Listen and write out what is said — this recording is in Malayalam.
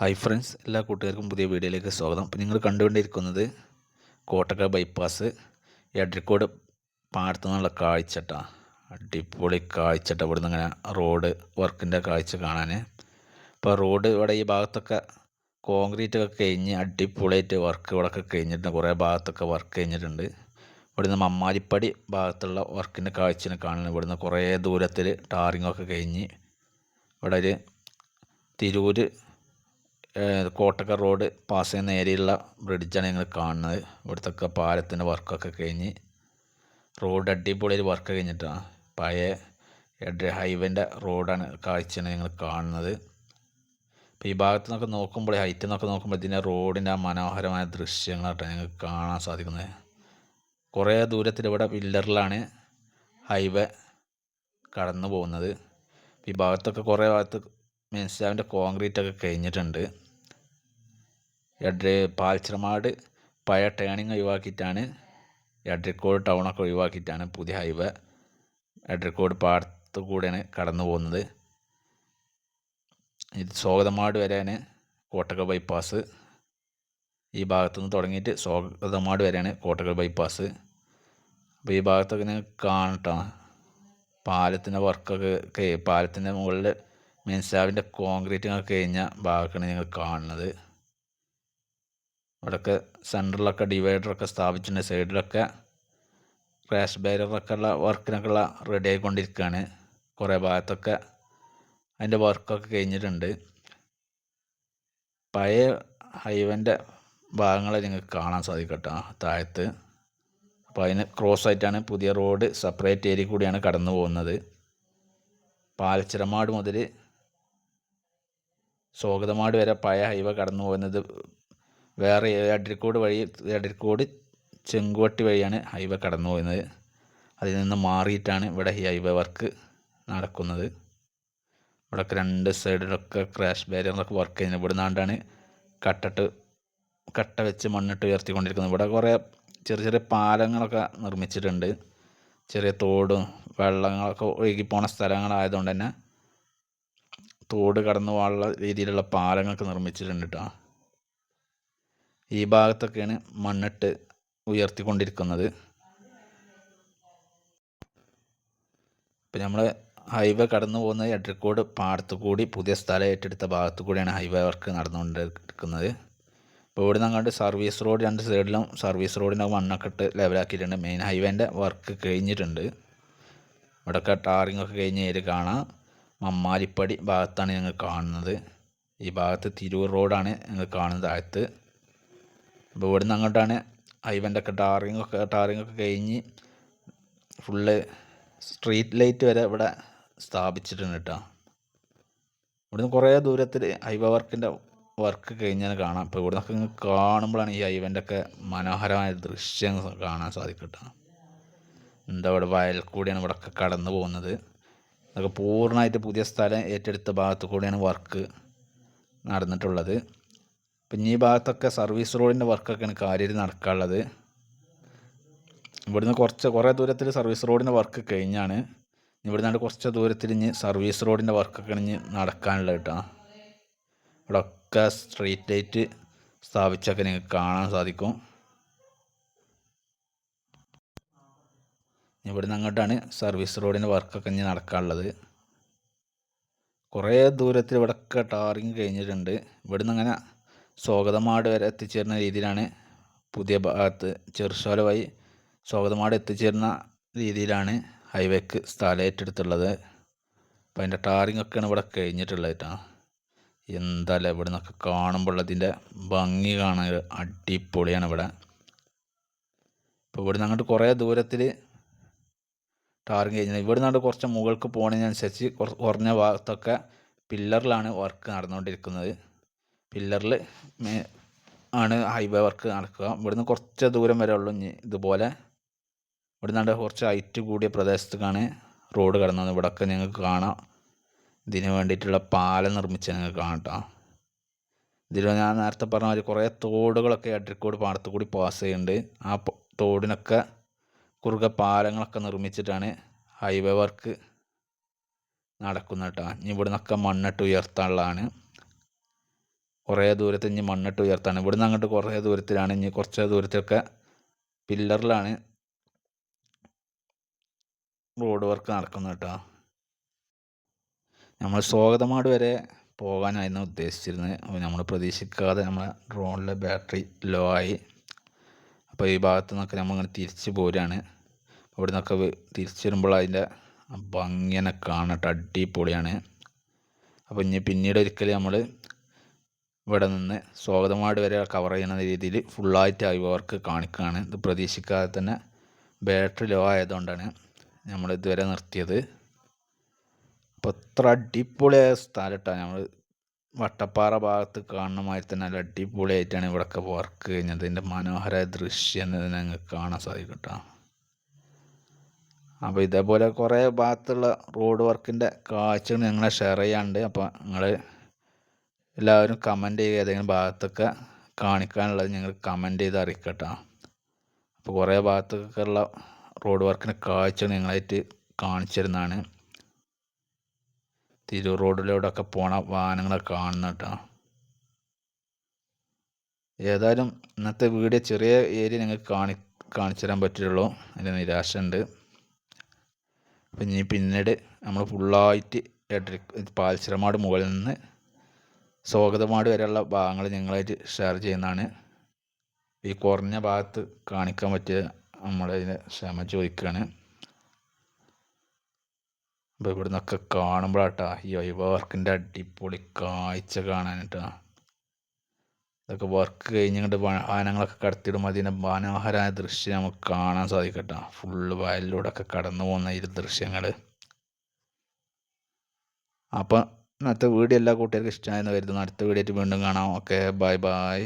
ഹായ് ഫ്രണ്ട്സ് എല്ലാ കൂട്ടുകാർക്കും പുതിയ വീഡിയോയിലേക്ക് സ്വാഗതം. അപ്പോൾ നിങ്ങൾ കണ്ടുകൊണ്ടിരിക്കുന്നത് കോട്ടക്ക ബൈപ്പാസ് എഡ്രിക്കോട് പാടത്തു നിന്നുള്ള കാഴ്ചട്ട അടിപൊളി കാഴ്ചട്ട ഇവിടുന്ന് ഇങ്ങനെ റോഡ് വർക്കിന്റെ കാഴ്ച കാണാൻ ഇപ്പോൾ റോഡ് ഇവിടെ ഈ ഭാഗത്തൊക്കെ കോൺക്രീറ്റ് ഒക്കെ കഴിഞ്ഞ് അടിപൊളിയായിട്ട് വർക്ക് ഇവിടെ ഒക്കെ കഴിഞ്ഞിട്ടുണ്ട്. കുറേ ഭാഗത്തൊക്കെ വർക്ക് കഴിഞ്ഞിട്ടുണ്ട്. ഇവിടുന്ന് മമ്മാരിപ്പടി ഭാഗത്തുള്ള വർക്കിന്റെ കാഴ്ചനെ കാണുന്നത് ഇവിടുന്ന് കുറേ ദൂരത്തിൽ ടാറിങ്ങൊക്കെ കഴിഞ്ഞ് ഇവിടെ ഒരു തിരൂര് കോട്ടക്ക റോഡ് പാസ് ചെയ്യുന്ന ഏരിയയിലുള്ള ബ്രിഡ്ജാണ് ഞങ്ങൾ കാണുന്നത്. ഇവിടുത്തൊക്കെ പാലത്തിന്റെ വർക്കൊക്കെ കഴിഞ്ഞ് റോഡ് അടിപൊളി ഒരു വർക്ക് കഴിഞ്ഞിട്ടാണ് പഴയ ഹൈവേന്റെ റോഡാണ് കാഴ്ചയാണ് ഞങ്ങൾ കാണുന്നത്. ഇപ്പം ഈ ഭാഗത്ത് നിന്നൊക്കെ നോക്കുമ്പോൾ ഹൈറ്റിൽ നിന്നൊക്കെ നോക്കുമ്പോൾ ഇതിന്റെ റോഡിന്റെ ആ മനോഹരമായ ദൃശ്യങ്ങളായിട്ടാണ് ഞങ്ങൾക്ക് കാണാൻ സാധിക്കുന്നത്. കുറേ ദൂരത്തിൽ ഇവിടെ പില്ലറിലാണ് ഹൈവേ കടന്നു പോകുന്നത് ഈ ഭാഗത്തൊക്കെ കുറേ ഭാഗത്ത് മെൻസാവിന്റെ കോൺക്രീറ്റ് ഒക്കെ കഴിഞ്ഞിട്ടുണ്ട്. എഡ്രി പാൽച്ചിറമാട് പഴയ ടേണിങ് ഒഴിവാക്കിയിട്ടാണ് എഡ്രിക്കോട് ടൗണൊക്കെ ഒഴിവാക്കിയിട്ടാണ് പുതിയ ഹൈവേ എഡ്രിക്കോട് പാടത്ത് കൂടെയാണ് കടന്നു പോകുന്നത്. ഇത് സ്വാഗതമാട് വരെയാണ് കോട്ടക്കൽ ബൈപ്പാസ്. ഈ ഭാഗത്തുനിന്ന് തുടങ്ങിയിട്ട് സ്വാഗതമാട് വരെയാണ് കോട്ടക്കൽ ബൈപ്പാസ്. അപ്പോൾ ഈ ഭാഗത്തൊക്കെ ഇങ്ങനെ കാണട്ടോ പാലത്തിന്റെ വർക്കൊക്കെ പാലത്തിന്റെ മുകളിൽ മെൻസാവിന്റെ കോൺക്രീറ്റ് ഒക്കെ കഴിഞ്ഞ ഭാഗമാണ് ഞങ്ങൾ കാണുന്നത്. ഇവിടെയൊക്കെ സെന്ററിലൊക്കെ ഡിവൈഡറൊക്കെ സ്ഥാപിച്ചിട്ടുണ്ട്. സൈഡിലൊക്കെ ക്രാഷ് ബാരിയറൊക്കെ ഉള്ള വർക്കിനൊക്കെ ഉള്ള റെഡി ആയിക്കൊണ്ടിരിക്കുകയാണ് കുറേ ഭാഗത്തൊക്കെ അതിന്റെ വർക്കൊക്കെ കഴിഞ്ഞിട്ടുണ്ട്. പഴയ ഹൈവേന്റെ ഭാഗങ്ങളെ നിങ്ങൾക്ക് കാണാൻ സാധിക്കട്ടോ താഴത്ത്. അപ്പോൾ അതിന് ക്രോസ് ആയിട്ടാണ് പുതിയ റോഡ് സെപ്പറേറ്റ് ഏരിയ കൂടിയാണ് കടന്നു പോകുന്നത് പാലച്ചിറമാട് മുതൽ സ്വാഗതമാട് വരെ പഴയ ഹൈവ കടന്നു പോകുന്നത് വേറെ അടിക്കോട് വഴി അടിക്കോട് ചെങ്കോട്ടി വഴിയാണ് ഹൈവ കടന്നു പോകുന്നത്. അതിൽ നിന്ന് മാറിയിട്ടാണ് ഇവിടെ ഈ ഹൈവേ വർക്ക് നടക്കുന്നത്. ഇവിടെയൊക്കെ രണ്ട് സൈഡിലൊക്കെ ക്രാഷ് ബാരിയറൊക്കെ വർക്ക് ചെയ്യുന്നത്. ഇവിടെ നിന്നാണ്ടാണ് കട്ടിട്ട് കട്ട വെച്ച് മണ്ണിട്ട് ഉയർത്തിക്കൊണ്ടിരിക്കുന്നത്. ഇവിടെ കുറേ ചെറിയ ചെറിയ പാലങ്ങളൊക്കെ നിർമ്മിച്ചിട്ടുണ്ട്. ചെറിയ തോടും വെള്ളങ്ങളൊക്കെ ഒഴുകി പോണ സ്ഥലങ്ങളായതുകൊണ്ട് തന്നെ തോട് കടന്നു പോകാനുള്ള രീതിയിലുള്ള പാലങ്ങളൊക്കെ നിർമ്മിച്ചിട്ടുണ്ട് കേട്ടോ ഈ ഭാഗത്തൊക്കെയാണ് മണ്ണിട്ട് ഉയർത്തിക്കൊണ്ടിരിക്കുന്നത്. ഇപ്പം നമ്മൾ ഹൈവേ കടന്നു പോകുന്നത് എഡ്രിക്കോട് പാടത്തു കൂടി പുതിയ സ്ഥലം ഏറ്റെടുത്ത ഭാഗത്തു കൂടിയാണ് ഹൈവേ വർക്ക് നടന്നുകൊണ്ടിരിക്കുന്നത്. ഇപ്പോൾ ഇവിടെ നിന്ന് അങ്ങോട്ട് സർവീസ് റോഡ് രണ്ട് സൈഡിലും സർവീസ് റോഡിന്റെ മണ്ണൊക്കെ ഇട്ട് ലെവലാക്കിയിട്ടുണ്ട്. മെയിൻ ഹൈവേന്റെ വർക്ക് കഴിഞ്ഞിട്ടുണ്ട്. ഇവിടെയൊക്കെ ടാറിങ് ഒക്കെ കഴിഞ്ഞ് കാണാം. മമ്മാലിപ്പടി ഭാഗത്താണ് ഞങ്ങൾ കാണുന്നത്. ഈ ഭാഗത്ത് തിരൂർ റോഡാണ് ഞങ്ങൾ കാണുന്നത് താഴത്ത് അപ്പോൾ ഇവിടെ നിന്ന് അങ്ങോട്ടാണ് ഹൈവന്റെ ഒക്കെ ടാറിങ് ഒക്കെ ടാറിങ് ഒക്കെ കഴിഞ്ഞ് ഫുള്ള് സ്ട്രീറ്റ് ലൈറ്റ് വരെ ഇവിടെ സ്ഥാപിച്ചിട്ടുണ്ട് കേട്ടോ. ഇവിടുന്ന് കുറേ ദൂരത്തിൽ ഹൈവേ വർക്കിന്റെ വർക്ക് കഴിഞ്ഞാൽ കാണാം. ഇപ്പോൾ ഇവിടെ നിന്നൊക്കെ കാണുമ്പോഴാണ് ഈ ഹൈവന്റെ ഒക്കെ മനോഹരമായ ദൃശ്യം കാണാൻ സാധിക്കട്ടോ കേട്ടോ. എന്താ ഇവിടെ വയൽ കൂടിയാണ് ഇവിടെ ഒക്കെ കടന്നു പോകുന്നത് അതൊക്കെ പൂർണമായിട്ട് പുതിയ സ്ഥലം ഏറ്റെടുത്ത ഭാഗത്തു കൂടിയാണ് വർക്ക് നടന്നിട്ടുള്ളത്. പിന്നെ ഈ ഭാഗത്തൊക്കെ സർവീസ് റോഡിന്റെ വർക്കൊക്കെയാണ് കാര്യമായിട്ട് നടക്കാനുള്ളത്. ഇവിടുന്ന് കുറച്ച് കുറേ ദൂരത്തിൽ സർവീസ് റോഡിന്റെ വർക്ക് കഴിഞ്ഞാണ്. ഇവിടുന്ന് കുറച്ച് ദൂരത്തിൽ ഇനി സർവീസ് റോഡിന്റെ വർക്കൊക്കെ ഇനി നടക്കാനുള്ളത് കേട്ടോ. ഇവിടെ ഒക്കെ സ്ട്രീറ്റ് ലൈറ്റ് സ്ഥാപിച്ചൊക്കെ നിങ്ങൾക്ക് കാണാൻ സാധിക്കും. ഇവിടുന്ന് അങ്ങോട്ടാണ് സർവീസ് റോഡിന്റെ വർക്കൊക്കെ ഇനി നടക്കാനുള്ളത്. കുറേ ദൂരത്തിൽ ഇവിടെയൊക്കെ ടാറിങ് കഴിഞ്ഞിട്ടുണ്ട്. ഇവിടുന്ന് അങ്ങനെ സ്വാഗതമാട് വരെ എത്തിച്ചേരുന്ന രീതിയിലാണ് പുതിയ ഭാഗത്ത് ചെറുശോല വഴി സ്വാഗതമാട് എത്തിച്ചേരുന്ന രീതിയിലാണ് ഹൈവേക്ക് സ്ഥലം ഏറ്റെടുത്തുള്ളത്. അപ്പോൾ അതിന്റെ ടാറിങ് ഒക്കെയാണ് ഇവിടെ കഴിഞ്ഞിട്ടുള്ളത് കേട്ടോ. എന്തായാലും ഇവിടെ നിന്നൊക്കെ കാണുമ്പോൾ അതിന്റെ ഭംഗി കാണാൻ അടിപൊളിയാണ് ഇവിടെ. ഇപ്പോൾ ഇവിടുന്ന് അങ്ങോട്ട് കുറേ ദൂരത്തിൽ ടാറിങ് ചെയ്യുന്നത്. ഇവിടെ നിന്നാണ്ട് കുറച്ച് മുകൾക്ക് പോകുന്നതിനനുസരിച്ച് കുറഞ്ഞ ഭാഗത്തൊക്കെ പില്ലറിലാണ് വർക്ക് നടന്നുകൊണ്ടിരിക്കുന്നത് പില്ലറിൽ ആണ് ഹൈവേ വർക്ക് നടക്കുക. ഇവിടുന്ന് കുറച്ച് ദൂരം വരെ ഉള്ളു ഇതുപോലെ. ഇവിടെ നിന്നാണ്ട് കുറച്ച് ഹൈറ്റ് കൂടിയ പ്രദേശത്തേക്കാണ് റോഡ് കടന്നത്. ഇവിടെയൊക്കെ നിങ്ങൾക്ക് കാണാം. ഇതിന് വേണ്ടിയിട്ടുള്ള പാലം നിർമ്മിച്ച് നിങ്ങൾക്ക് കാണട്ടോ ഇതിൽ ഞാൻ നേരത്തെ പറഞ്ഞ മാതിരി കുറേ തോടുകളൊക്കെ അഡ്രിക്കോട് പാടത്ത് കൂടി പാസ് ചെയ്യുന്നുണ്ട്. ആ തോടിനൊക്കെ കുറുകെ പാലങ്ങളൊക്കെ നിർമ്മിച്ചിട്ടാണ് ഹൈവേ വർക്ക് നടക്കുന്നത് കേട്ടോ ഇനി ഇവിടെ നിന്നൊക്കെ മണ്ണിട്ട് ഉയർത്താനുള്ളതാണ്. കുറേ ദൂരത്ത് ഇനി മണ്ണിട്ട് ഉയർത്താണ്. ഇവിടുന്ന് അങ്ങോട്ട് കുറേ ദൂരത്തിലാണ്. ഇനി കുറച്ച് ദൂരത്തൊക്കെ പില്ലറിലാണ് റോഡ് വർക്ക് നടക്കുന്നത് കേട്ടോ നമ്മൾ സ്വാഗതമാട് വരെ പോകാനായിരുന്നു ഉദ്ദേശിച്ചിരുന്നത്. നമ്മൾ പ്രതീക്ഷിക്കാതെ നമ്മളെ ഡ്രോണിലെ ബാറ്ററി ലോ ആയി. അപ്പോൾ ഈ ഭാഗത്തു നിന്നൊക്കെ നമ്മൾ ഇങ്ങനെ തിരിച്ച് പോരാണ്. ഇവിടെ നിന്നൊക്കെ തിരിച്ചു വരുമ്പോൾ അതിന്റെ ഭംഗിനെ കാണട്ടെ അടിപൊളിയാണ്. അപ്പോൾ ഇനി പിന്നീട് ഒരിക്കൽ നമ്മൾ ഇവിടെ നിന്ന് സ്വാഗതമായിട്ട് വരെ കവർ ചെയ്യുന്ന രീതിയിൽ ഫുള്ളായിട്ട് അവർക്ക് കാണിക്കുകയാണ്. ഇത് പ്രതീക്ഷിക്കാതെ തന്നെ ബാറ്ററി ലോ ആയതുകൊണ്ടാണ് നമ്മൾ ഇതുവരെ നിർത്തിയത്. അപ്പോൾ ഇത്ര അടിപൊളിയായ സ്ഥലത്താണ് നമ്മൾ വട്ടപ്പാറ ഭാഗത്ത് കാണുന്ന മാതിരി തന്നെ നല്ല അടിപൊളിയായിട്ടാണ് ഇവിടെയൊക്കെ വർക്ക് കഴിഞ്ഞത് ഇതിന്റെ മനോഹരമായ ദൃശ്യം നിങ്ങൾക്ക് കാണാൻ സാധിക്കും കേട്ടോ അപ്പോൾ ഇതേപോലെ കുറേ ഭാഗത്തുള്ള റോഡ് വർക്കിന്റെ കാഴ്ചകൾ ഞങ്ങളെ ഷെയർ ചെയ്യാണ്ട് അപ്പോൾ നിങ്ങൾ എല്ലാവരും കമന്റ് ചെയ്യുക ഏതെങ്കിലും ഭാഗത്തൊക്കെ കാണിക്കാനുള്ളത് ഞങ്ങൾ കമന്റ് ചെയ്ത് അറിയിക്കട്ടോ. അപ്പോൾ കുറേ ഭാഗത്തൊക്കെ ഉള്ള റോഡ് വർക്കിന്റെ കാഴ്ചകൾ ഞങ്ങളായിട്ട് കാണിച്ചു തരുന്നതാണ്. തിരൂർ റോഡിലൂടെയൊക്കെ പോണ വാഹനങ്ങളെ കാണുന്ന കേട്ടോ ഏതായാലും ഇന്നത്തെ വീഡിയോ ചെറിയ ഏരിയ നിങ്ങൾക്ക് കാണി കാണിച്ചു തരാൻ പറ്റുള്ളൂ. അതിന്റെ നിരാശ ഉണ്ട് അപ്പം ഇനി പിന്നീട് നമ്മൾ ഫുള്ളായിട്ട് പാൽച്ചിറമാട് മുകളിൽ നിന്ന് സ്വാഗതമാട് വരെയുള്ള ഭാഗങ്ങൾ ഞങ്ങളായിട്ട് ഷെയർ ചെയ്യുന്നതാണ്. ഈ കുറഞ്ഞ ഭാഗത്ത് കാണിക്കാൻ പറ്റിയ നമ്മളതിന് ക്ഷമ ചോദിക്കുകയാണ് അപ്പോൾ ഇവിടെ നിന്നൊക്കെ കാണുമ്പോഴാട്ടാ ഈ വൈവ വർക്കിന്റെ അടിപൊളി കാഴ്ച കാണാനായിട്ടാ. ഇതൊക്കെ വർക്ക് കഴിഞ്ഞിട്ട് വാഹനങ്ങളൊക്കെ കടത്തിയിടും അതിന്റെ മനോഹരമായ ദൃശ്യം നമുക്ക് കാണാൻ സാധിക്കട്ടോ. ഫുള്ള് വയലിലൂടെ ഒക്കെ കടന്നു പോകുന്ന ഈ ദൃശ്യങ്ങൾ അപ്പം ഇന്നത്തെ വീഡിയോ എല്ലാ കൂട്ടുകാർക്കും ഇഷ്ടമായെന്ന് കരുതുന്നു. അടുത്ത വീഡിയോ വീണ്ടും കാണാം. Okay bye bye